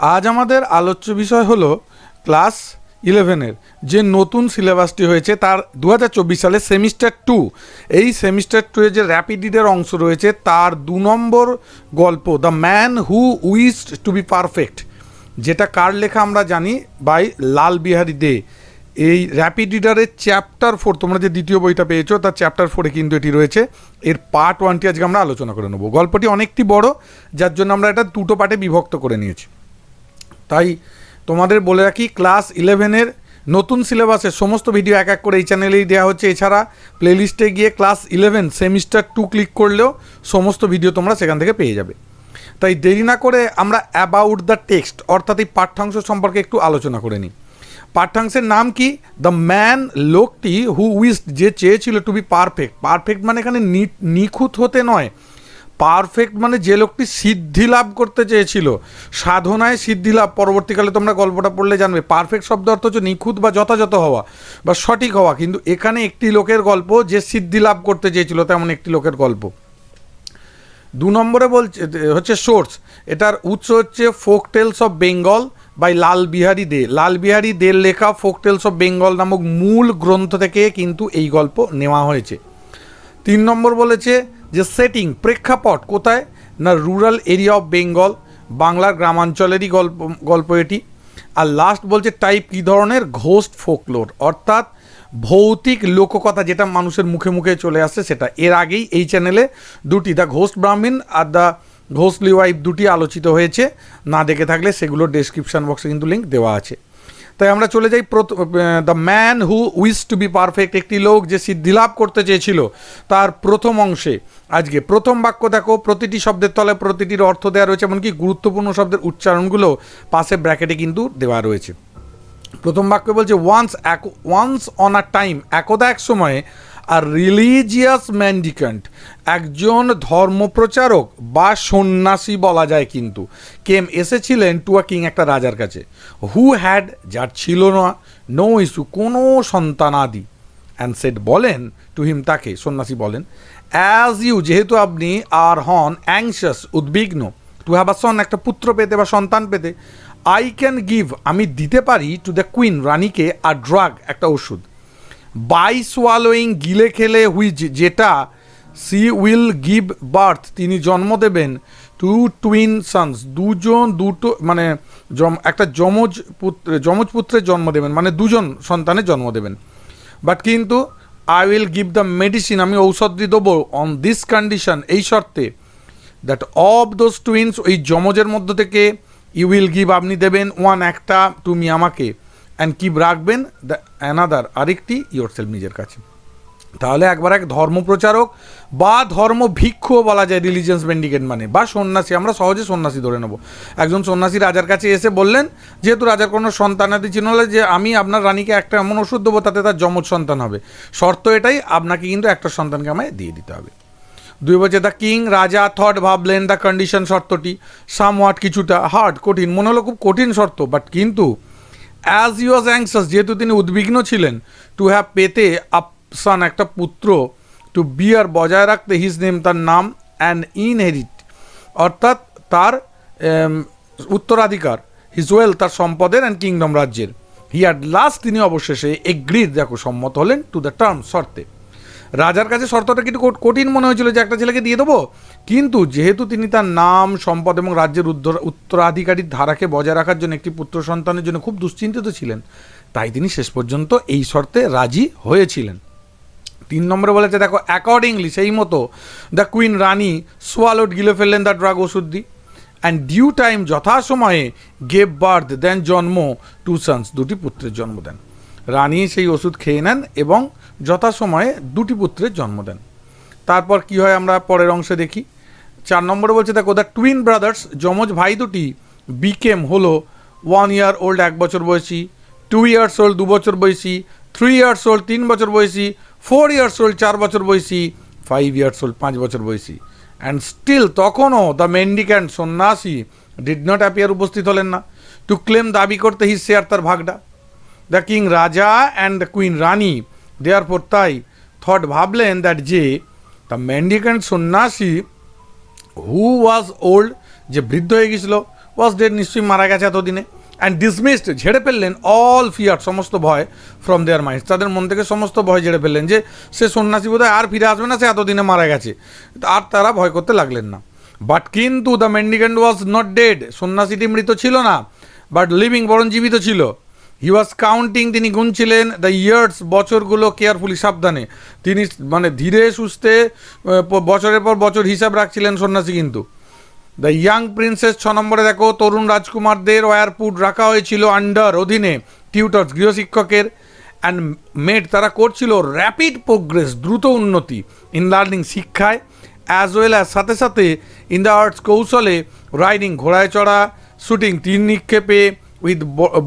আজ আমাদের আলোচ্য বিষয় হলো ক্লাস ইলেভেনের যে নতুন সিলেবাসটি হয়েছে তার দু হাজার চব্বিশ সালে সেমিস্টার টু। এই সেমিস্টার টু এর যে র্যাপিডিডের অংশ রয়েছে তার দু নম্বর গল্প, the man who wished to be perfect, যেটা কার লেখা আমরা জানি? বাই লাল বিহারি দে। এই র্যাপিড রিডারের চ্যাপ্টার ফোর, তোমরা যে দ্বিতীয় বইটা পেয়েছ, তার চ্যাপ্টার ফোরে কিন্তু এটি রয়েছে। এর পার্ট ওয়ানটি আজকে আমরা আলোচনা করে নেব। গল্পটি অনেকটি বড়, যার জন্য আমরা এটা দুটো পার্টে বিভক্ত করে নিয়েছি। তাই তোমাদের বলে রাখি ক্লাস ইলেভেনের নতুন সিলেবাসের সমস্ত ভিডিও এক এক করে এই চ্যানেলেই দেওয়া হচ্ছে। এছাড়া প্লেলিস্টে গিয়ে class eleven semester two click করলেও সমস্ত ভিডিও তোমরা সেখান থেকে পেয়ে যাবে। তাই দেরি না করে আমরা অ্যাবাউট দ্য টেক্সট অর্থাৎ এই পাঠ্যাংশ সম্পর্কে একটু আলোচনা করে নিই। পাঠ্যাংশের নাম কি? দ্য ম্যান লোকটি হু উইস্ট যে চেয়েছিল টু বি পারফেক্ট পারফেক্ট মানে এখানে নিখুঁত হতে নয় পারফেক্ট মানে যে লোকটি সিদ্ধি লাভ করতে চেয়েছিল, সাধনায় সিদ্ধি লাভ, পরবর্তীকালে তোমরা গল্পটা পড়লে জানবে, পারফেক্ট শব্দ অর্থ হচ্ছে নিখুঁত বা যথাযথ হওয়া বা সঠিক হওয়া, কিন্তু এখানে একটি লোকের গল্প যে সিদ্ধি লাভ করতে চেয়েছিল, তেমন একটি লোকের গল্প। দু নম্বরে বলছে, হচ্ছে সোর্স, এটার উৎস হচ্ছে folk tales of Bengal by Lal Behari Dey. Lal Behari দের লেখা ফোক টেলস অফ বেঙ্গল নামক মূল গ্রন্থ থেকে কিন্তু এই গল্প নেওয়া হয়েছে। তিন নম্বর বলেছে যে সেটিং প্রেক্ষাপট কোথায়? না রুরাল এরিয়া অফ বেঙ্গল বাংলার গ্রামাঞ্চলেরই গল্প গল্প এটি। আর লাস্ট বলছে টাইপ কী ধরনের? ঘোস্ট ফোকলোর অর্থাৎ ভৌতিক লোককথা যেটা মানুষের মুখে মুখে চলে আসছে সেটা। এর আগেই এই চ্যানেলে দুটি দ্য ঘোস্ট ব্রাহ্মণ আর দ্য ঘোস্টলি ওয়াইফ দুটি আলোচিত হয়েছে। না দেখে থাকলে সেগুলোর ডেসক্রিপশন বক্সে কিন্তু লিঙ্ক দেওয়া আছে। তাই আমরা চলে যাই the man who wish to be perfect একটি লোক যে সিদ্ধি লাভ করতে চেয়েছিল, তার প্রথম অংশে। আজকে প্রথম বাক্য দেখো, প্রতিটি শব্দের তলে প্রতিটির অর্থ দেওয়া রয়েছে, এমনকি গুরুত্বপূর্ণ শব্দের উচ্চারণগুলো পাশে ব্র্যাকেটে কিন্তু দেওয়া রয়েছে। প্রথম বাক্য বলছে ওয়ান্স এক ওয়ান্স অন আ টাইম একদা এক সময়ে আর রিলিজিয়াস ম্যান্ডিক্যান্ট একজন ধর্মপ্রচারক বা সন্ন্যাসী বলা যায় কিন্তু। কেম এসেছিলেন টু আ কিং একটা রাজার কাছে। হু হ্যাড, যার ছিল না, নো ইস্যু কোনো সন্তানাদি অ্যান্ড সেট বলেন টু হিম তাকে, সন্ন্যাসী বলেন অ্যাজ ইউ যেহেতু আপনি আর হন অ্যাংশাস উদ্বিগ্ন টু হ্যাভ আ সন একটা পুত্র পেতে বা সন্তান পেতে আই ক্যান গিভ আমি দিতে পারি টু দ্য কুইন রানীকে আর ড্রাগ একটা ওষুধ। বাই সোয়ালোয়িং গিলে খেলে হুইচ যেটা সি উইল গিভ বার্থ তিনি জন্ম দেবেন টু টুইন সন্স দুজন, দুটো মানে একটা যমজ পুত্র, যমজ পুত্রের জন্ম দেবেন মানে দুজন সন্তানের জন্ম দেবেন। বাট কিন্তু I will give the medicine আমি ঔষধ দিয়ে দেবো অন দিস কন্ডিশন এই শর্তে দ্যাট অফ দোজ টুইন্স ওই যমজের মধ্য থেকে ইউ উইল গিভ আপনি দেবেন ওয়ান একটা, তুমি আমাকে। অ্যান্ড কিপ রাখবেন দ্য অ্যানাদার আরেকটি ইয়োর সেলফ নিজের কাছে। তাহলে একবার এক ধর্মপ্রচারক বা ধর্ম ভিক্ষুও বলা যায় রিলিজিয়াস বেন্ডিকেট মানে। বা সন্ন্যাসী, আমরা সহজে সন্ন্যাসী ধরে নেব। একজন সন্ন্যাসী রাজার কাছে এসে বললেন, যেহেতু রাজার কোনো সন্তানাদি ছিল না যে আমি আপনার রানীকে একটা এমন ওষুধ দেবো, তাতে তার যমজ সন্তান হবে। শর্ত এটাই, আপনাকে কিন্তু একটা সন্তানকে আমায় দিয়ে দিতে হবে। দুই বছর দ্য কিং রাজা থট ভাবলেন দ্য কন্ডিশন শর্তটি। সাম কিছুটা হার্ড কঠিন। মনে হলো খুব কঠিন শর্ত বাট কিন্তু অ্যাজ ইউ ওয়াজ অ্যাংসাস যেহেতু তিনি উদ্বিগ্ন ছিলেন টু হ্যাভ পেতে আপসান একটা পুত্র টু বিয়ার বজায় রাখতে হিজ নেম তার নাম অ্যান্ড ইনহেরিট অর্থাৎ তার উত্তরাধিকার হিজ ওয়েল তার সম্পদের অ্যান্ড কিংডম রাজ্যের। হি অ্যাট লাস্ট তিনি অবশেষে এগ্রিড দেখো, সম্মত হলেন টু দ্য টার্ম শর্তে। রাজার কাছে শর্তটা কিন্তু কঠিন মনে হয়েছিল যে একটা ছেলেকে দিয়ে দেবো। কিন্তু যেহেতু তিনি তার নাম, সম্পদ এবং রাজ্যের উত্তরাধিকারীর ধারাকে বজায় রাখার জন্য একটি পুত্র সন্তানের জন্য খুব দুশ্চিন্তিত ছিলেন, তাই তিনি শেষ পর্যন্ত এই শর্তে রাজি হয়েছিলেন। তিন নম্বরে বলেছে, দেখো অ্যাকর্ডিংলি সেই মতো দ্য কুইন রানী সোয়ালোড গিলে ফেললেন দ্য ড্রাগ ওষুধ দি অ্যান্ড ডিউ টাইম যথাসময়ে গেভ বার্থ দেন জন্ম টু সন্স দুটি পুত্রের জন্ম দেন। রানী সেই ওষুধ খেয়ে নেন এবং যথাসময়ে দুটি পুত্রের জন্ম দেন। তারপর কি হয় আমরা পরের অংশে দেখি। চার নম্বরে বলছে, দেখো দ্য টুইন ব্রাদার্স যমজ ভাই দুটি বিকেম হলো ওয়ান ইয়ার ওল্ড এক বছর বয়সী টু ইয়ার্স ওল্ড দু বছর বয়সী থ্রি ইয়ার্স ওল্ড তিন বছর বয়সী ফোর ইয়ার্স ওল্ড চার বছর বয়সী ফাইভ ইয়ার্স ওল্ড পাঁচ বছর বয়সী। অ্যান্ড স্টিল তখনও দ্য মেন্ডিক্যান্ড সন্ন্যাসী ডিড নট অ্যাপিয়ার উপস্থিত হলেন না। টু ক্লেম দাবি করতে হিস তার ভাগটা। দ্য কিং রাজা অ্যান্ড দ্য কুইন রানী দেয়ার পর তাই থট ভাবলেন দ্যাট যে দ্য মেন্ডিক্যান্ড সন্ন্যাসী হু ওয়াজ ওল্ড যে বৃদ্ধ হয়ে গেছিল ওয়াজ ডেড নিশ্চয়ই মারা গেছে এতদিনে অ্যান্ড ডিসমিসড ঝেড়ে ফেললেন অল ফিয়ার সমস্ত ভয় ফ্রম দেয়ার মাইন্ড তাদের মন থেকে সমস্ত ভয় ঝেড়ে ফেললেন যে সে সন্ন্যাসী বোধহয় আর ফিরে আসবে না, সে এতদিনে মারা গেছে। আর তারা ভয় করতে লাগলেন না। বাট কিন্তু the mendicant was not dead সন্ন্যাসীটি মৃত ছিল না বাট লিভিং বরং জীবিত ছিল। হি ওয়াজ কাউন্টিং তিনি গুনছিলেন দ্য ইয়ার্স বছরগুলো কেয়ারফুলি সাবধানে। তিনি মানে ধীরে, সুস্থে বছরের পর বছর হিসাব রাখছিলেন সন্ন্যাসী কিন্তু। দ্য ইয়াং প্রিন্সেস ছ নম্বরে দেখো, তরুণ রাজকুমারদের ওয়ারপুট রাখা হয়েছিল আন্ডার অধীনে টিউটার্স গৃহশিক্ষকের অ্যান্ড মেড তারা করছিল র্যাপিড প্রোগ্রেস দ্রুত উন্নতি ইন লার্নিং শিক্ষায় অ্যাজ ওয়েল অ্যাজ সাথে সাথে ইন দ্য আর্টস কৌশলে রাইডিং ঘোড়ায় চড়া শুটিং তীর নিক্ষেপে উইথ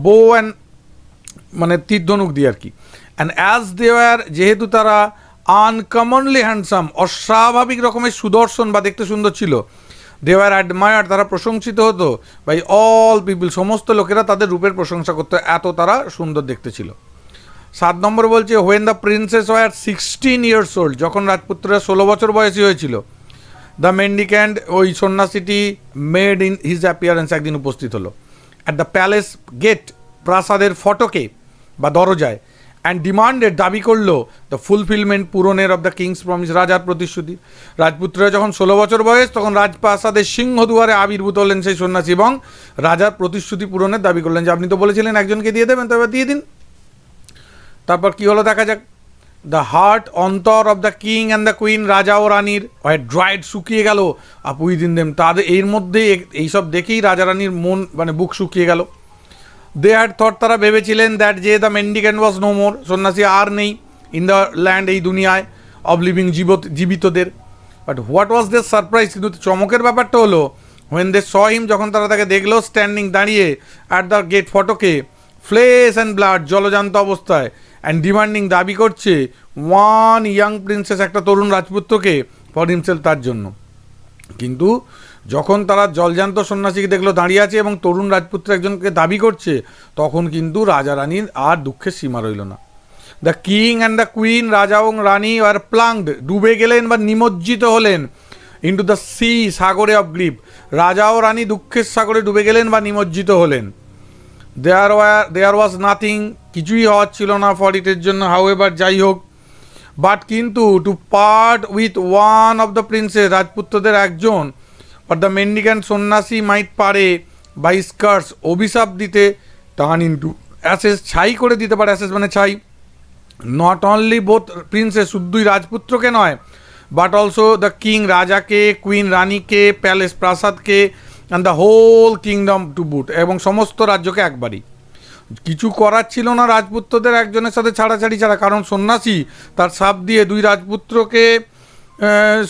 বো অ্যান্ড মানে তীর ধনুক দিয়ে আর কি। অ্যান্ড অ্যাজ দেওয়ার যেহেতু তারা আনকমনলি হ্যান্ডসাম অস্বাভাবিক রকমের সুদর্শন বা দেখতে সুন্দর ছিল দেওয়ার অ্যাডমায়ার তারা প্রশংসিত হতো বাই অল পিপল সমস্ত লোকেরা তাদের রূপের প্রশংসা করতো, এত তারা সুন্দর দেখতে ছিল। সাত নম্বর বলছে when the princes were sixteen years old যখন রাজপুত্ররা ষোলো বছর বয়সী হয়েছিল দ্য মেন্ডিক্যান্ড ওই সন্ন্যাসীটি মেড ইন হিজ অ্যাপিয়ারেন্স একদিন উপস্থিত হলো। অ্যাট দ্য প্যালেস গেট প্রাসাদের ফটকে বা দরজায়। অ্যান্ড ডিমান্ডেড দাবি করল দ্য ফুলফিলমেন্ট পূরণের অফ দ্য কিংস প্রমিস রাজার প্রতিশ্রুতি। রাজপুত্ররা যখন ষোলো বছর বয়স, তখন রাজপ্রাসাদের সিংহদুয়ারে আবির্ভূত হলেন সেই সন্ন্যাসী এবং রাজার প্রতিশ্রুতি পূরণের দাবি করলেন যে, আপনি তো বলেছিলেন একজনকে দিয়ে দেবেন তবে দিয়ে দিন। তারপর কি হলো দেখা যাক। দ্য হার্ট অন্তর of the king and the queen রাজা ও রানীর ড্রাইড শুকিয়ে গেল। আপু উইদিন দেম তাদের, এর মধ্যে এইসব দেখেই রাজা রানীর মন মানে বুক শুকিয়ে গেল। দে হ্যাড থট তারা ভেবেছিলেন দ্যাট যে the mendicant was no more সন্ন্যাসী আর নেই ইন দ্য ল্যান্ড এই দুনিয়ায় অব লিভিং জীবত জীবিতদের। But what was their surprise কিন্তু চমকের ব্যাপারটা হলো হোয়েন দে স হিম যখন তারা তাকে দেখল স্ট্যান্ডিং দাঁড়িয়ে অ্যাট দ্য গেট ফটোকে ফ্লেস অ্যান্ড ব্লাড জলজান্ত অবস্থায় অ্যান্ড ডিমান্ডিং দাবি করছে ওয়ান ইয়াং প্রিন্সেস একটা তরুণ রাজপুত্রকে ফর হিমসেল তার জন্য। কিন্তু যখন তারা জলজান্ত সন্ন্যাসীকে দেখল দাঁড়িয়ে আছে এবং তরুণ রাজপুত্র একজনকে দাবি করছে, তখন কিন্তু রাজা রানীর আর দুঃখের সীমা রইল না। The king and the queen রাজা এবং রানী আর প্লাংড ডুবে গেলেন বা নিমজ্জিত হলেন ইন্টু দ্য সি সাগরে অফ গ্রিপ রাজা ও রানী দুঃখের সাগরে ডুবে গেলেন বা নিমজ্জিত হলেন। There were there was nothing কিছুই হওয়ার ছিল না ফর ইটের জন্য হাউ এবার যাই হোক। বাট কিন্তু to part with one of the princes রাজপুত্রদের একজন বাট দ্য মেন্ডিক্যান্ট সন্ন্যাসী মাইট পারে বাই স্কার্স অভিশাপ দিতে টান ইন্টু। অ্যাসেস ছাই করে দিতে পারে, অ্যাসেস মানে ছাই। নট অনলি বোথ প্রিন্সেস শুধুই রাজপুত্রকে নয় বাট অলসো দ্য কিং রাজাকে কুইন রানীকে palace প্রাসাদকে and the whole kingdom to boot এবং সমস্ত রাজ্যকে একবারই। কিছু করার ছিল না রাজপুত্রদের, একজনের সাথে ছাড়াছাড়ি ছাড়া, কারণ সন্ন্যাসী তার সাপ দিয়ে দুই রাজপুত্রকে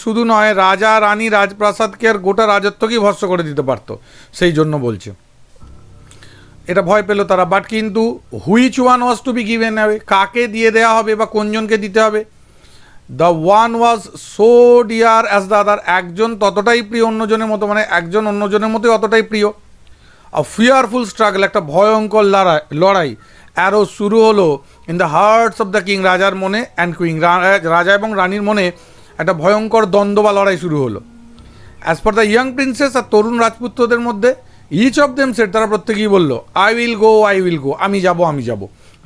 শুধু নয়, রাজা, রানী, রাজপ্রাসাদকে আর গোটা রাজত্বকেই ভস্য করে দিতে পারতো। সেই জন্য বলছে। এটা ভয় পেল তারা বাট কিন্তু which one was to be given হবে কাকে দিয়ে দেওয়া হবে বা কোনজনকে দিতে হবে? The one was so dear as the other একজন ততটাই প্রিয় অন্যজনের মতো মানে একজন অন্যজনের মতোই অতটাই প্রিয়। আর ফিয়ারফুল স্ট্রাগল একটা ভয়ঙ্কর লড়াই লড়াই। অ্যারো শুরু হলো in the hearts of the king রাজার মনে অ্যান্ড কুইং রাজা এবং রানীর মনে। একটা ভয়ঙ্কর দ্বন্দ্ব বা লড়াই শুরু হলো। As for the young princes আর তরুণ রাজপুত্রদের মধ্যে ইচ অফ দেম সেট তারা প্রত্যেকেই বলল I will go I will go আমি যাব আমি যাব।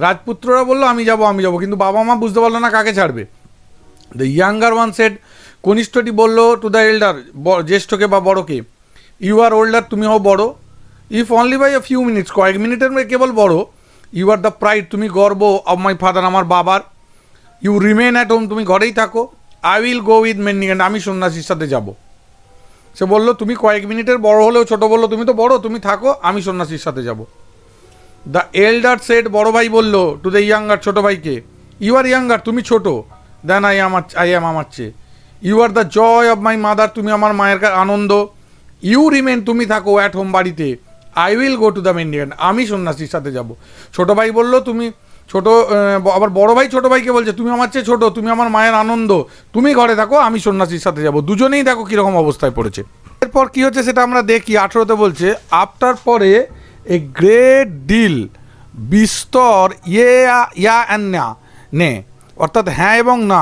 রাজপুত্ররা বলল, আমি যাব আমি যাব। কিন্তু বাবা মা বুঝতে পারল না কাকে ছাড়বে। দ্য ইয়াঙ্গার ওয়ান সেট কনিষ্ঠটি বলল টু দ্য এল্ডার জ্যেষ্ঠকে বা বড়কে ইউ আর ওল্ডার তুমি হও বড়। If only by a few minutes কয়েক মিনিটের মধ্যে কেবল বড় ইউ আর দ্য প্রাইড তুমি গর্ব অফ মাই ফাদার আমার বাবার। ইউ রিমেন অ্যাট হোম তুমি ঘরেই থাকো। I will go with mendicant আমি সন্ন্যাসীর সাথে যাব। সে বলল, তুমি কয়েক মিনিটের বড় হলেও ছোট বলল, তুমি তো বড়, তুমি থাকো, আমি সন্ন্যাসীর সাথে যাব। দ্য এল্ডার সেট বড় ভাই বলল টু দ্য ইয়াঙ্গার ছোট ভাইকে ইউ আর ইয়াঙ্গার তুমি ছোট দেন আই আমার আই এম আমার চেয়ে। You are the joy of my mother তুমি আমার মায়ের আনন্দ। ইউ রিমেন তুমি থাকো অ্যাট হোম বাড়িতে। I will go to the mendicant আমি সন্ন্যাসীর সাথে যাব। ছোট ভাই বলল, তুমি ছোট আবার বড় ভাই ছোট ভাইকে বলছে, তুমি আমার চেয়ে ছোট, তুমি আমার মায়ের আনন্দ, তুমি ঘরে থাকো, আমি সন্ন্যাসীর সাথে যাব। দুজনেই দেখো কীরকম অবস্থায় পড়েছে। এরপর কি হচ্ছে সেটা আমরা দেখি, আঠেরোতে বলছে, আফটার পরে এ গ্রেট ডিল বিস্তর ইয়ে ইয়া অ্যান্ড না, নে। অর্থাৎ হ্যাঁ এবং না,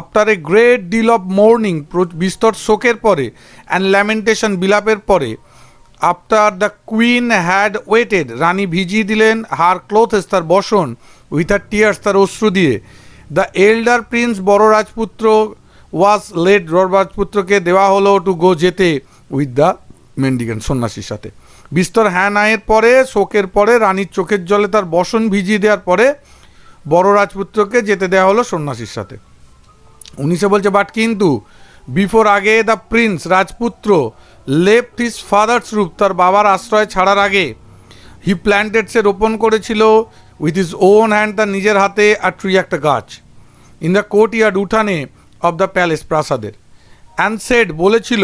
after a great deal of mourning বিস্তর শোকের পরে, অ্যান্ড ল্যামেন্টেশন বিলাপের পরে after the queen had wetted রানী ভিজিয়ে দিলেন, হার ক্লোথেস তার বসন উইথ আর টিয়ার্স তার অশ্রু দিয়ে। দ্য এল্ডার প্রিন্স বড় রাজপুত্র ওয়াজ লেড বড় রাজপুত্রকে দেওয়া হলো টু গো যেতে উইথ দ্য মেন্ডিকেন সন্ন্যাসীর সাথে। বিস্তর হ্যাঁ নায়ের পরে, শোকের পরে, রানীর চোখের জলে তার বসন ভিজিয়ে দেওয়ার পরে, বড় রাজপুত্রকে যেতে দেওয়া হলো সন্ন্যাসীর সাথে। উনিশে বলছে বাট কিন্তু বিফোর আগে দ্য প্রিন্স রাজপুত্র লেফট হিজ ফাদার্স রূপ তার বাবার আশ্রয় ছাড়ার আগে হি প্ল্যান্টেড সে রোপণ করেছিল উইথ হিজ ওন হ্যান্ড তার নিজের হাতে আর ট্রি একটা গাছ ইন দ্য কোর্ট ইয়ার্ড উঠানে অফ দ্য প্যালেস প্রাসাদের। অ্যান্ড সেড বলেছিল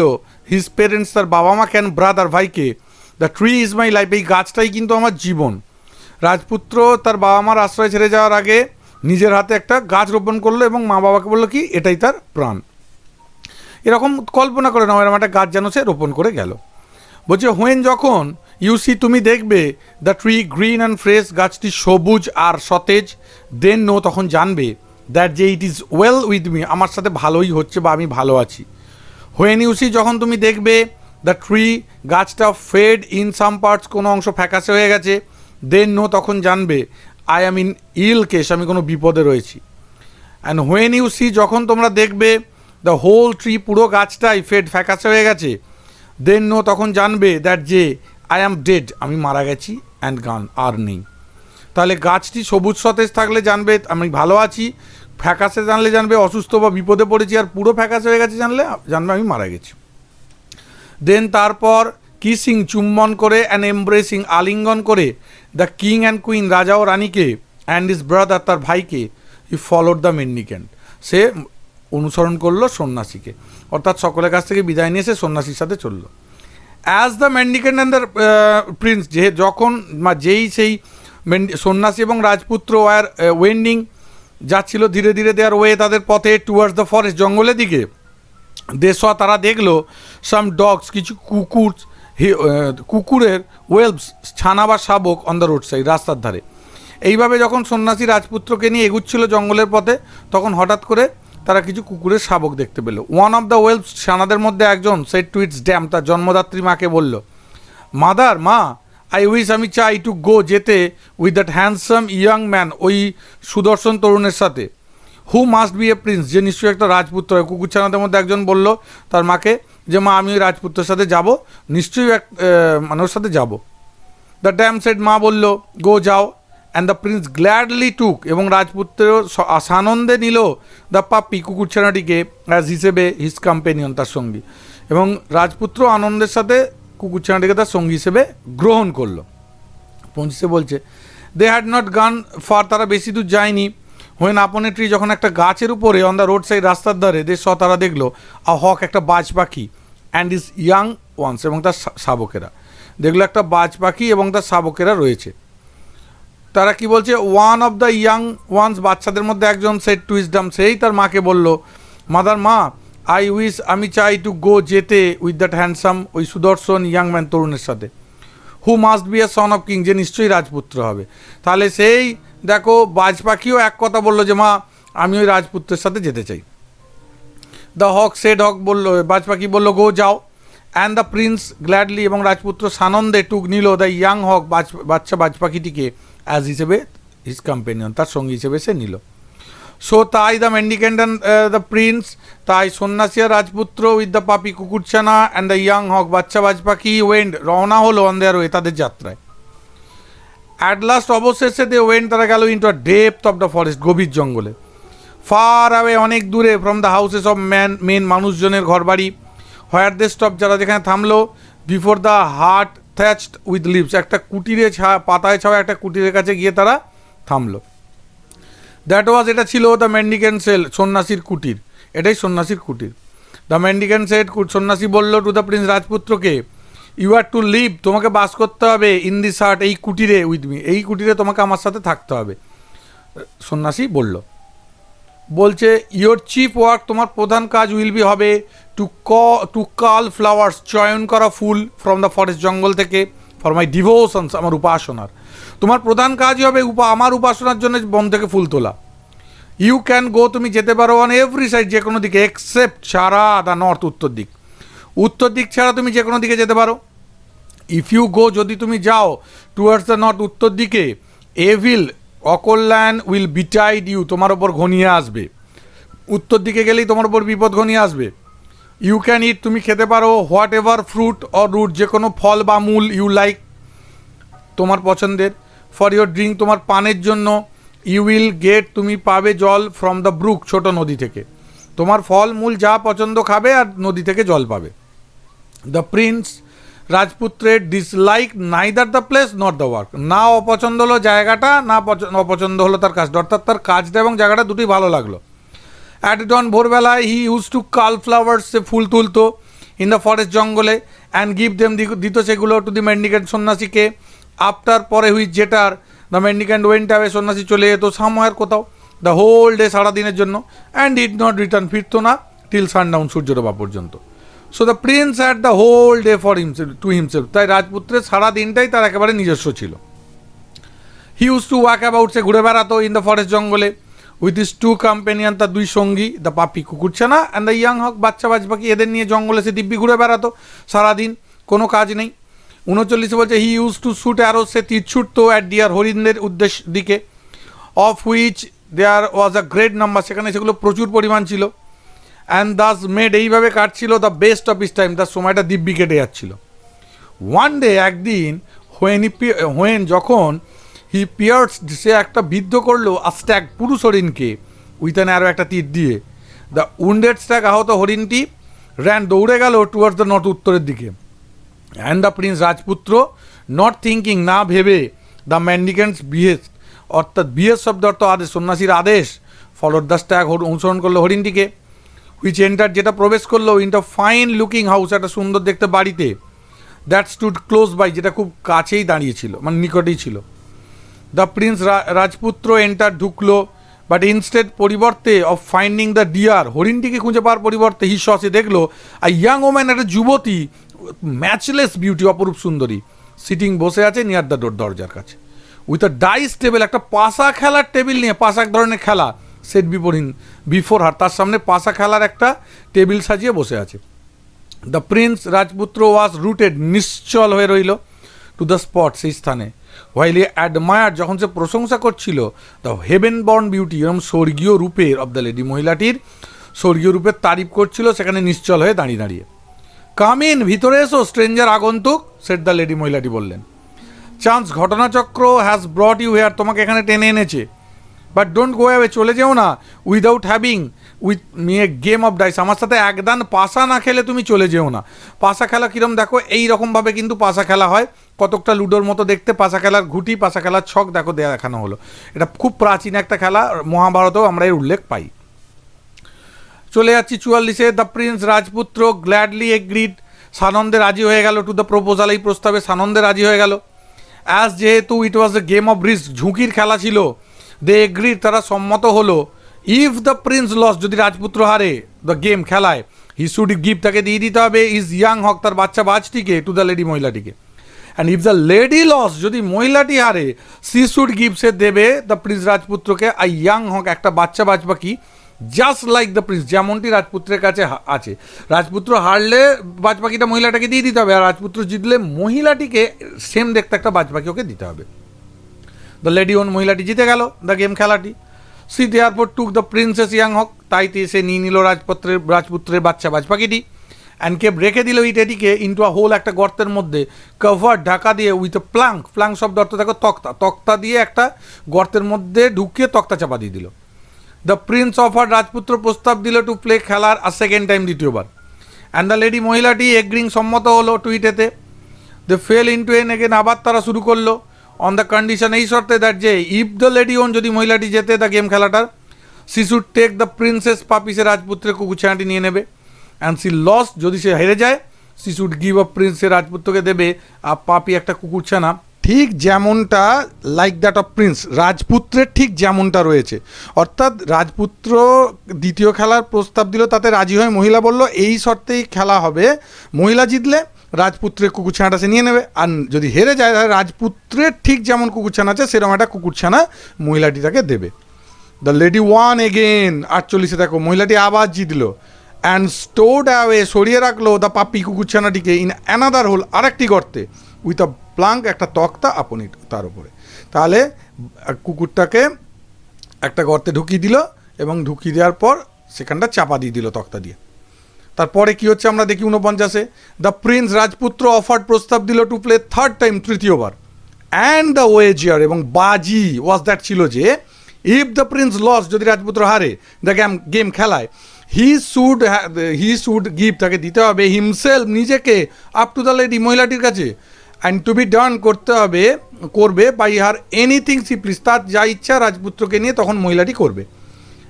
হিজ পেরেন্টস তার বাবা মা ক্যান ব্রাদার ভাইকে the tree is my life এই গাছটাই কিন্তু আমার জীবন। রাজপুত্র তার বাবা মার আশ্রয় ছেড়ে যাওয়ার আগে নিজের হাতে একটা গাছ রোপণ করল এবং মা বাবাকে বলল কি, এটাই তার প্রাণ। এরকম কল্পনা করে নাও, এরকম একটা গাছ যেন সে রোপণ করে গেল। বলছে, হোয়েন যখন ইউসি তুমি দেখবে the tree green and fresh গাছটি সবুজ আর সতেজ দেন নো তখন জানবে দ্যাট যে it is well with me আমার সাথে ভালোই হচ্ছে বা আমি ভালো আছি। হোয়েন ইউসি যখন তুমি দেখবে দ্য ট্রি গাছটা ফেড ইন সাম পার্টস কোনো অংশ ফ্যাকাসে হয়ে গেছে দেন নো তখন জানবে I am in ill case আমি কোনো বিপদে রয়েছি। অ্যান্ড হোয়েন ইউ সি যখন তোমরা দেখবে দ্য হোল ট্রি পুরো গাছটাই ফেড ফ্যাকাসে হয়ে গেছে। দেন নো তখন জানবে দ্যাট যে আই অ্যাম ডেড আমি মারা গেছি অ্যান্ড গান আর নেই। তাহলে গাছটি সবুজ সতেজ থাকলে জানবে, আমি ভালো আছি ফ্যাকাসে জানলে জানবে, অসুস্থ বা বিপদে পড়েছি, আর পুরো ফ্যাকাসে হয়ে গেছে জানলে, জানবে আমি মারা গেছি। দেন তারপর কিসিং চুম্বন করে অ্যান্ড এমব্রেসিং আলিঙ্গন করে দ্য কিং অ্যান্ড কুইন রাজা ও রানীকে অ্যান্ড ইস ব্রাদার তার ভাইকে ই ফলোড দ্য মেন্ডিক্যান্ট সে অনুসরণ করল সন্ন্যাসীকে। অর্থাৎ সকলের কাছ থেকে বিদায় নিয়ে সে সন্ন্যাসীর সাথে চলল। As the mendicant and the prince যে যখন যেই সেই সন্ন্যাসী এবং রাজপুত্র ওয়ার ওয়েন্ডিং যাচ্ছিল, ধীরে ধীরে দেয়ার ওয়ে তাদের পথে টুয়ার্ডস দ্য ফরেস্ট জঙ্গলের দিকে দেশ তারা দেখল সাম ডগস কিছু কুকুর, হি- কুকুরের ওয়েলভস ছানা বা শাবক অন দ্য রোড সাইড রাস্তার ধারে। এইভাবে যখন সন্ন্যাসী রাজপুত্রকে নিয়ে এগুচ্ছিল জঙ্গলের পথে, তখন হঠাৎ করে তারা কিছু কুকুরের শাবক দেখতে পেল। ওয়ান অফ দ্য ওয়েলস ছানাদের মধ্যে একজন সেট টু ইটস ড্যাম তার জন্মদাত্রী মাকে বলল। মাদার মা আই উইস আমি চাই টু গো যেতে with that handsome young man ওই সুদর্শন তরুণের সাথে। Who must be a prince যে নিশ্চয়ই একটা রাজপুত্র হয়। কুকুরছানাদের মধ্যে একজন বলল তার মাকে যে, মা, আমি ওই রাজপুত্রের সাথে যাব। নিশ্চয়ই এক মানে ওর সাথে যাব। দ্য ড্যাম সেট মা বলল গো যাও। And the prince gladly took এবং রাজপুত্র সানন্দে নিল দ্য পাপ্পি কুকুরছানাটিকে অ্যাজ হিসেবে হিস কম্পেনিয়ন তার সঙ্গী। এবং রাজপুত্র আনন্দের সাথে কুকুরছানাটিকে তার সঙ্গী হিসেবে গ্রহণ করল। পঁচিশে বলছে they had not gone far তারা বেশি দূর যায়নি। হোয়েন আপনে ট্রি যখন একটা গাছের উপরে অন দ্য রোড সাইড রাস্তার ধারে দে স তারা দেখল আ হক একটা বাজ পাখি অ্যান্ড ইজ ইয়াং ওয়ান্স এবং তার শাবকেরা। দেখল একটা বাজ পাখি, এবং তার শাবকেরা রয়েছে। তারা কি বলছে one of the young ones বাচ্চাদের মধ্যে একজন সেট টু সেই, তার মাকে বলল মাদার মা আই উইস আমি চাই টু গো যেতে উইথ দ্যাট হ্যান্ডসাম ওই সুদর্শন ইয়াং ম্যান তরুণের সাথে। Who must be a son of king যে নিশ্চয়ই রাজপুত্র হবে। তাহলে সেই, দেখো বাজ পাখিও এক কথা বলল যে, মা, আমি ওই রাজপুত্রের সাথে যেতে চাই। দ্য হক সেড হক বলল বাজ পাখি বলল গো যাও। অ্যান্ড দ্য প্রিন্স গ্ল্যাডলি এবং রাজপুত্র সানন্দে টুক নিল দ্য ইয়াং হক বাজ, বাচ্চা বাজ পাখিটিকে অ্যাজ হিসেবে হিজ কম্পেনিয়ন তার সঙ্গী হিসেবে সে নিল। সো তাই the mendicant and the prince তাই সন্ন্যাসিয়া রাজপুত্র উইথ দ্য পাপি কুকুরছানা অ্যান্ড দ্য ইয়াং হক বাচ্চা বাজ পাখি ওয়েন্ড রওনা হলো অন দেয়ার ওয়ে তাদের যাত্রায়। অ্যাট লাস্ট অবশেষে দে ওয়েন্ড তারা গেল into a depth of the forest গভীর জঙ্গলে। ফার অ্যাওয়ে অনেক দূরে from the houses of man men মানুষজনের ঘরবাড়ি। হোয়ার দে স্টপ যারা যেখানে থামলো before the hut thatched with leaves একটা কুটিরে ছা পাতায় ছাওয়া একটা কুটিরের কাছে গিয়ে তারা থামলো। দ্যাট ওয়াজ এটা ছিল দ্য মেন্ডিকেন সেল সন্ন্যাসীর কুটির। এটাই সন্ন্যাসীর কুটির। দ্য মেন্ডিকেন সেট সন্ন্যাসী বলল টু দ্য প্রিন্স রাজপুত্রকে ইউ আর টু লিভ তোমাকে বাস করতে হবে ইন দিস হার্ট এই কুটিরে উইথ মি এই কুটিরে তোমাকে আমার সাথে থাকতে হবে। সন্ন্যাসী বলল, বলছে ইয়োর চিফ ওয়ার্ক তোমার প্রধান কাজ উইল বি হবে টু ক টু কাল ফ্লাওয়ার্স চয়ন করা ফুল ফ্রম দ্য ফরেস্ট জঙ্গল থেকে ফর মাই ডিভোশনস আমার উপাসনার। তোমার প্রধান কাজই হবে উপা, আমার উপাসনার জন্য বন থেকে ফুল তোলা। ইউ ক্যান গো তুমি যেতে পারো অন এভরি সাইড যে কোনো দিকে এক্সেপ্ট সারা দ্য নর্থ উত্তর দিক। উত্তর দিক ছাড়া তুমি যে কোনো দিকে যেতে পারো। ইফ ইউ গো যদি তুমি যাও টুয়ার্ডস দ্য নর্থ উত্তর দিকে এভিল অকল্যাণ উইল বিটাইড ইউ তোমার ওপর ঘনিয়ে আসবে। উত্তর দিকে গেলেই তোমার ওপর বিপদ ঘনিয়ে আসবে। ইউ ক্যান ইট তুমি খেতে পারো whatever fruit or root যে কোনো ফল বা মূল ইউ লাইক তোমার পছন্দের। ফর ইউর ড্রিঙ্ক তোমার পানের জন্য ইউ উইল গেট তুমি পাবে জল ফ্রম দ্য ব্রুক ছোট নদী থেকে। তোমার ফল, মূল যা পছন্দ খাবে আর নদী থেকে জল পাবে। দ্য প্রিন্স রাজপুত্রের dislike neither the place not the work না অপছন্দ হলো জায়গাটা, না পছ- অপছন্দ হলো তার কাজটা। অর্থাৎ তার কাজটা এবং জায়গাটা দুটোই ভালো লাগল। অ্যাট ডন ভোরবেলায় he use to cull flowers সে ফুল তুলতো ইন দ্য ফরেস্ট জঙ্গলে অ্যান্ড গিভ দেম দিত সেগুলো টু দি মেন্ডিকেন্ট সন্ন্যাসীকে। আফটার পরে হুইচ জেটার দ্য মেন্ডিকেন্ট ওয়েন্ট অ্যাওয়ে সন্ন্যাসী চলে যেত সামহার কোথাও দ্য হোল ডে সারাদিনের জন্য অ্যান্ড ইট নট রিটার্ন ফিরতো না টিল সানডাউন সূর্য ডোবা পর্যন্ত। So the prince at the whole day for himself to himself তাই রাজপুত্রের সারা দিনটাই তার একেবারে নিজস্ব ছিল। He use to walk about সে ঘুরে বেড়াতো ইন দ্য ফরেস্ট জঙ্গলে। উইথ ইস টু কম্পেনিয়ান তার দুই সঙ্গী দ্য পাপি কুকুরছানা অ্যান্ড দ্য ইয়াং হক বাচ্চা বাজ পাখি এদের নিয়ে জঙ্গলে সে দিব্যি ঘুরে বেড়াতো সারাদিন কোনো কাজ নেই উনচল্লিশে বলছে he use to shoot arrow সে তীর ছুটতো অ্যাট ডিয়ার হরিণদের উদ্দেশ্য দিকে of which there was a great number সেখানে সেগুলো প্রচুর পরিমাণ ছিল অ্যান্ড দাস মেড এইভাবে কাটছিল the best of his time তার সময়টা দিব্যি কেটে যাচ্ছিল ওয়ান ডে একদিন হোয়েন হোয়েন যখন হি পিয়ার্স সে একটা বিদ্ধ করল আস্ট্যাক পুরুষ হরিণকে উইথানে আরও একটা তীর দিয়ে। দ্য উন্ডেড স্ট্যাগ আহত হরিণটি র্যান দৌড়ে গেল টুয়ার্ডস দ্য নর্থ উত্তরের দিকে। অ্যান্ড দ্য প্রিন্স রাজপুত্র নট থিঙ্কিং না ভেবে দ্য ম্যান্ডিকেন্টস বিহেস অর্থাৎ বিহেস শব্দ অর্থ আদেশ, সন্ন্যাসীর আদেশ ফলোর দ্য স্ট্যাগ অনুসরণ করল হরিণটিকে হুইচ এন্টার যেটা প্রবেশ করল ইন্টা ফাইন লুকিং হাউস একটা সুন্দর দেখতে বাড়িতে দ্যাট স্টুড ক্লোজ বাই যেটা খুব কাছেই দাঁড়িয়েছিল মানে নিকটেই ছিল। দ্য প্রিন্স রাজপুত্র এন্টার ঢুকলো বাট ইনস্টেড পরিবর্তে অফ ফাইন্ডিং দ্য ডিয়ার হরিণটিকে খুঁজে পাওয়ার পরিবর্তে হি দেখল আর ইয়াং ওম্যান একটা যুবতী ম্যাচলেস বিউটি অপরূপ সুন্দরী সিটিং বসে আছে নিয়ার দ্য ডোর দরজার কাছে। উইথ আ ডাইস টেবিল একটা পাশা খেলার টেবিল নিয়ে, পাশা এক ধরনের খেলা সেট বিপরীত বিফোর হার তার সামনে পাশা খেলার একটা টেবিল সাজিয়ে বসে আছে। দ্য প্রিন্স রাজপুত্র ওয়াজ রুটেড নিশ্চল হয়ে রইল টু দ্য স্পট সেই স্থানে। হোয়াইলি অ্যাডমায়ার যখন সে প্রশংসা করছিল দ্য হেভেন বর্ন বিউটি এরকম স্বর্গীয় রূপের অব দ্য লেডি মহিলাটির স্বর্গীয় রূপের তারিফ করছিল, সেখানে নিশ্চল হয়ে দাঁড়িয়ে দাঁড়িয়ে। কামিন ভিতরে এসো স্ট্রেঞ্জার আগন্তুক সেট দ্য লেডি মহিলাটি বললেন। চান্স ঘটনাচক্র হ্যাজ ব্রট ইউ হেয়ার তোমাকে এখানে টেনে এনেছে। বাট ডোন্ট গো অ্যাওয়ে চলে যেও না without having with me a game of dice. আমার সাথে একদান পাশা না খেলে তুমি চলে যেও না। পাশা খেলা কীরকম দেখো, এই রকমভাবে কিন্তু পাশা খেলা হয়। কতকটা লুডোর মতো দেখতে পাশা খেলার ঘুটি, পাশা খেলার ছক দেখো দেখানো হলো। এটা খুব প্রাচীন একটা খেলা, মহাভারতেও আমরা এর উল্লেখ পাই। চলে যাচ্ছি চুয়াল্লিশে, দ্য প্রিন্স রাজপুত্র গ্ল্যাডলি এগ্রিড। সানন্দে রাজি হয়ে গেল টু দ্য প্রপোজাল এই প্রস্তাবে, সানন্দে রাজি হয়ে গেল। অ্যাজ যেহেতু it was a game of risk ঝুঁকির খেলা ছিল দে এগ্রিড তারা সম্মত হলো। ইফ দ্য প্রিন্স লস যদি রাজপুত্র হারে দ্য গেম খেলায় হি শুড গিভ তাকে দিয়ে দিতে হবে ইজ ইয়াং হক তার বাচ্চা বাজটিকে to the lady মহিলাটিকে। And if the lady lose যদি মহিলাটি হারে সি শুড গিভ সে দেবে দ্য প্রিন্স রাজপুত্রকে আই ইয়াং হক একটা বাচ্চা বাজ পাখি জাস্ট লাইক দ্য প্রিন্স যেমনটি রাজপুত্রের কাছে আছে। রাজপুত্র হারলে বাজ পাখিটা মহিলাটাকে দিয়ে দিতে হবে, আর রাজপুত্র জিতলে মহিলাটিকে সেম দেখতে একটা বাজ পাখি ওকে দিতে হবে। দ্য লেডি ওন মহিলাটি জিতে গেল দ্য গেম খেলাটি। She thereupon took the princes young hawk তাই তে সে নিয়ে নিল রাজপুত্রের রাজপুত্রের বাচ্চা বাজ পাখিটি অ্যান্ড কেপ রেখে দিল ইট এটিকে ইন্টু আ হোল একটা গর্তের মধ্যে কভার ঢাকা দিয়ে উইথ এ প্লাঙ্ক প্লাঙ্ক শব্দ অর্থ দেখো তক্তা তক্তা দিয়ে একটা গর্তের মধ্যে ঢুকিয়ে তক্তা চাপা দিয়ে দিল। দ্য প্রিন্স অফ আর রাজপুত্র প্রস্তাব দিল টু প্লে খেলার আর সেকেন্ড টাইম দ্বিতীয়বার। অ্যান্ড দ্য লেডি মহিলাটি এগ্রিং সম্মত হলো টুইটেতে they fell into an again আবার তারা শুরু করল। অন দ্য কন্ডিশন এই শর্তে দ্যাট যে ইফ দ্য লেডি ওন যদি মহিলাটি জেতে দ্য গেম খেলাটার she should take the princes puppy সে রাজপুত্রের কুকুরছানাটি নিয়ে নেবে অ্যান্ড সি লস যদি সে হেরে যায় she should give a prince সে রাজপুত্রকে দেবে আর পাপি একটা কুকুরছানা ঠিক যেমনটা লাইক দ্যাট অফ প্রিন্স রাজপুত্রের ঠিক যেমনটা রয়েছে। অর্থাৎ রাজপুত্র দ্বিতীয় খেলার প্রস্তাব দিল, তাতে রাজি হয়ে মহিলা বলল, এই শর্তেই খেলা হবে, মহিলা জিতলে রাজপুত্রের কুকুরছানাটা সে নিয়ে নেবে। আর যদি হেরে যায়, তাহলে রাজপুত্রের ঠিক যেমন কুকুরছানা আছে, সেরকম একটা কুকুরছানা মহিলাটি তাকে দেবে। দ্য লেডি ওয়ান এগেন আটচল্লিশে দেখো, মহিলাটি আবার জিতলো। অ্যান্ড স্টোড অ্যাওয়ে সরিয়ে রাখল দ্য পাপি কুকুরছানাটিকে ইন অ্যানাদার হোল আরেকটি গর্তে উইথ আ প্লাঙ্ক একটা তক্তা আপন তার উপরে। তাহলে কুকুরটাকে একটা গর্তে ঢুকিয়ে দিল এবং ঢুকিয়ে দেওয়ার পর সেখানটা চাপা দিয়ে দিল তক্তা দিয়ে। তারপরে কি হচ্ছে আমরা দেখি উনপঞ্চাশে দ্য প্রিন্স রাজপুত্র অফার প্রস্তাব দিল টু প্লে থার্ড টাইম তৃতীয়বার অ্যান্ড দ্য ওয়েজিয়ার এবং বাজি ওয়াজ দ্যাট ছিল যে ইফ দ্য প্রিন্স লস যদি রাজপুত্র হারে দ্য গেম গেম খেলায় he should he should give তাকে দিতে হবে হিমসেলফ নিজেকে আপ টু দ্য লেডি মহিলাটির কাছে। অ্যান্ড টু বি ডান করতে হবে, করবে by her anything she please তার যা ইচ্ছা রাজপুত্রকে নিয়ে তখন মহিলাটি করবে।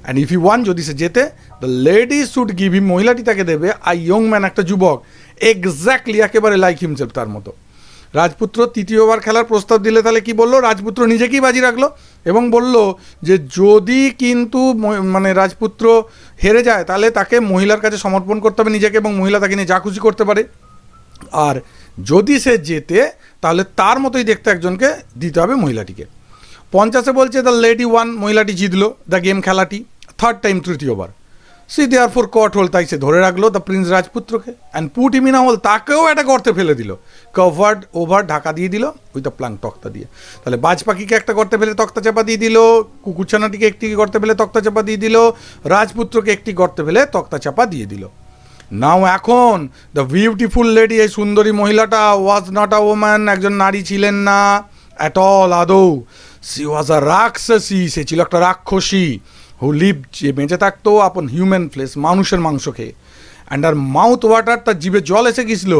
অ্যান্ড ইফ ইউ ওয়ান যদি সে যেতে the lady should give him মহিলাটি তাকে দেবে আই ইয়ং ম্যান একটা যুবক। এক্স্যাক্টলি একেবারে লাইক হিমসেলফ তার মতো। রাজপুত্র তৃতীয়বার খেলার প্রস্তাব দিলে তাহলে কি বলল? রাজপুত্র নিজেকেই বাজি রাখল এবং বলল যে, যদি কিন্তু মানে রাজপুত্র হেরে যায়, তাহলে তাকে মহিলার কাছে সমর্পণ করতে হবে নিজেকে এবং মহিলা তাকে নিয়ে যা খুশি করতে পারে। আর যদি সে জেতে তাহলে তার মতোই দেখতে একজনকে দিতে হবে মহিলাটিকে। পঞ্চাশে বলছে দ্য লেডি ওয়ান মহিলাটি জিতলো দ্য গেম খেলাটি থার্ড টাইম তৃতীয়বার she therefore caught hold, তাই সে ধরে রাখল the prince রাজপুত্রকে and put him in a hole, তাকেও একটা গর্তে ফেলে দিল। কভার্ড ওভার ঢাকা দিয়ে দিল উইথ দ্য প্লাং তক্তা দিয়ে। তাহলে বাজ পাখিকে একটা গর্তে ফেলে তক্তা চাপা দিয়ে দিল, কুকুরছানাটিকে একটি গর্তে ফেলে তক্তা চাপা দিয়ে দিল, রাজপুত্রকে একটি গর্তে ফেলে তক্তা চাপা দিয়ে দিল। নাও এখন দ্য বিউটিফুল লেডি এই সুন্দরী মহিলাটা ওয়াজ নট আ ওম্যান একজন নারী ছিলেন না অ্যাট অল আদৌ। সি ওয়াজ আ রাক্ষসী সে ছিল একটা রাক্ষসী হু লিভ যে বেঁচে থাকতো আপন হিউম্যান ফ্লেস মানুষের মাংস খেয়ে অ্যান্ড আর মাউথ ওয়াটার তার জীবে জল এসে গেছিল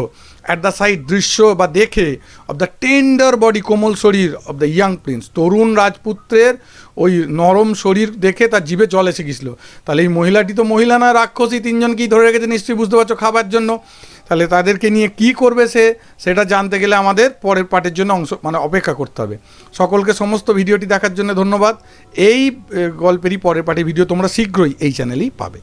অ্যাট দ্য সাইড দৃশ্য বা দেখে অব দ্য টেন্ডার বডি কোমল শরীর অব দ্য ইয়াং প্রিন্স তরুণ রাজপুত্রের ওই নরম শরীর দেখে তার জিভে জল এসে গেছিল তাহলে এই মহিলাটি তো মহিলা না রাক্ষসী তিনজনকেই ধরে রেখেছে নিশ্চয়ই বুঝতে পারছ খাবার জন্য তাহলে তাদেরকে নিয়ে কি করবে সে, সেটা জানতে গেলে আমাদের পরের পার্টের জন্য অংশ মানে অপেক্ষা করতে হবে। সকলকে সমস্ত ভিডিওটি দেখার জন্য ধন্যবাদ। এই গল্পেরই পরের পার্টের ভিডিও তোমরা শীঘ্রই এই চ্যানেলেই পাবে।